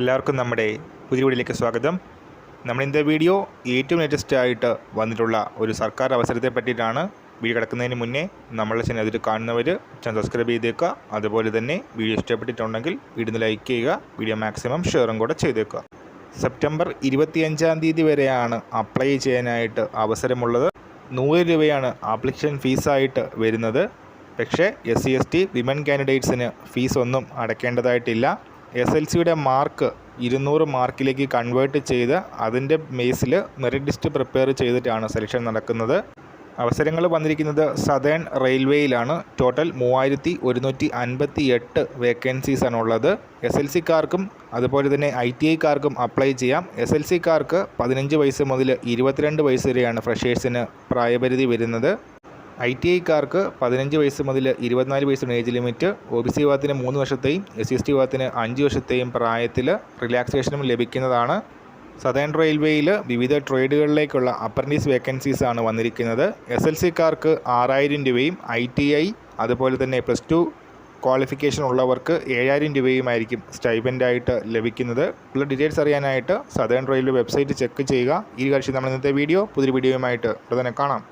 എല്ലാവർക്കും നമ്മുടെ പുതിയ വീഡിയോയിലേക്ക് സ്വാഗതം. നമ്മൾ ഇന്നത്തെ വീഡിയോ ഏറ്റവും ലേറ്റസ്റ്റ് ആയിട്ട് വന്നിട്ടുള്ള ഒരു സർക്കാർ അവസരത്തെ പറ്റിയിട്ടാണ് വീഡിയോ കിടക്കുന്നതിന് മുന്നേ നമ്മളെ ചാനൽ അതിൽ കാണുന്നവർ ചാനൽ സബ്സ്ക്രൈബ് ചെയ്തേക്കുക. അതുപോലെ തന്നെ വീഡിയോ ഇഷ്ടപ്പെട്ടിട്ടുണ്ടെങ്കിൽ വീഡിയോ ലൈക്ക് ചെയ്യുക വീഡിയോ മാക്സിമം ഷെയറും കൂടെ ചെയ്തേക്കുക. സെപ്റ്റംബർ ഇരുപത്തിയഞ്ചാം തീയതി വരെയാണ് അപ്ലൈ ചെയ്യാനായിട്ട് അവസരമുള്ളത്. നൂറ് രൂപയാണ് ആപ്ലിക്കേഷൻ ഫീസായിട്ട് വരുന്നത്. പക്ഷേ S C S T women കാൻഡിഡേറ്റ്സിന് ഫീസൊന്നും അടയ്ക്കേണ്ടതായിട്ടില്ല. എസ് എൽ സിയുടെ മാർക്ക് ഇരുന്നൂറ് മാർക്കിലേക്ക് കൺവേർട്ട് ചെയ്ത് അതിന്റെ ബേസിൽ മെറിറ്റ് ലിസ്റ്റ് പ്രിപ്പയർ ചെയ്തിട്ടാണ് സെലക്ഷൻ നടക്കുന്നത്. അവസരങ്ങൾ വന്നിരിക്കുന്നത് സതേൺ റെയിൽവേയിലാണ് ടോട്ടൽ മൂവായിരത്തി ഒരുന്നൂറ്റി അൻപത്തി എട്ട് വേക്കൻസീസാണ് ഉള്ളത്. എസ് എൽ സിക്കാർക്കും അതുപോലെ തന്നെ ഐ ടി ഐക്കാർക്കും അപ്ലൈ ചെയ്യാം. എസ് എൽ സിക്കാർക്ക് പതിനഞ്ച് വയസ്സ് മുതൽ ഇരുപത്തിരണ്ട് വയസ്സ് വരെയാണ് ഫ്രഷേഴ്സിന് പ്രായപരിധി വരുന്നത്. ഐ ടി ഐക്കാർക്ക് പതിനഞ്ച് വയസ്സ് മുതൽ ഇരുപത്തിനാല് വയസ്സാണ് age limit O B C വിഭാഗത്തിന് മൂന്ന് വർഷത്തെയും എസ് സി എസ് ടി വിഭാഗത്തിന് അഞ്ച് വർഷത്തെയും പ്രായത്തിൽ റിലാക്സേഷനും ലഭിക്കുന്നതാണ്. സതേൺ റെയിൽവേയിൽ വിവിധ ട്രേഡുകളിലേക്കുള്ള അപ്രന്റീസ് വേക്കൻസീസ് ആണ് വന്നിരിക്കുന്നത്. എസ് എൽ സിക്കാർക്ക് ആറായിരം രൂപയും ഐ ടി ഐ അതുപോലെ തന്നെ പ്ലസ് ടു ക്വാളിഫിക്കേഷൻ ഉള്ളവർക്ക് ഏഴായിരം രൂപയുമായിരിക്കും സ്റ്റൈപ്പന്റായിട്ട് ലഭിക്കുന്നത്. ഉള്ള ഡീറ്റെയിൽസ് അറിയാനായിട്ട് സതേൺ റെയിൽവേ വെബ്സൈറ്റ് ചെക്ക് ചെയ്യുക. ഈ കാഴ്ച നമ്മൾ ഇന്നത്തെ വീഡിയോ പുതിയ വീഡിയോയുമായിട്ട് ഉടനെ കാണാം.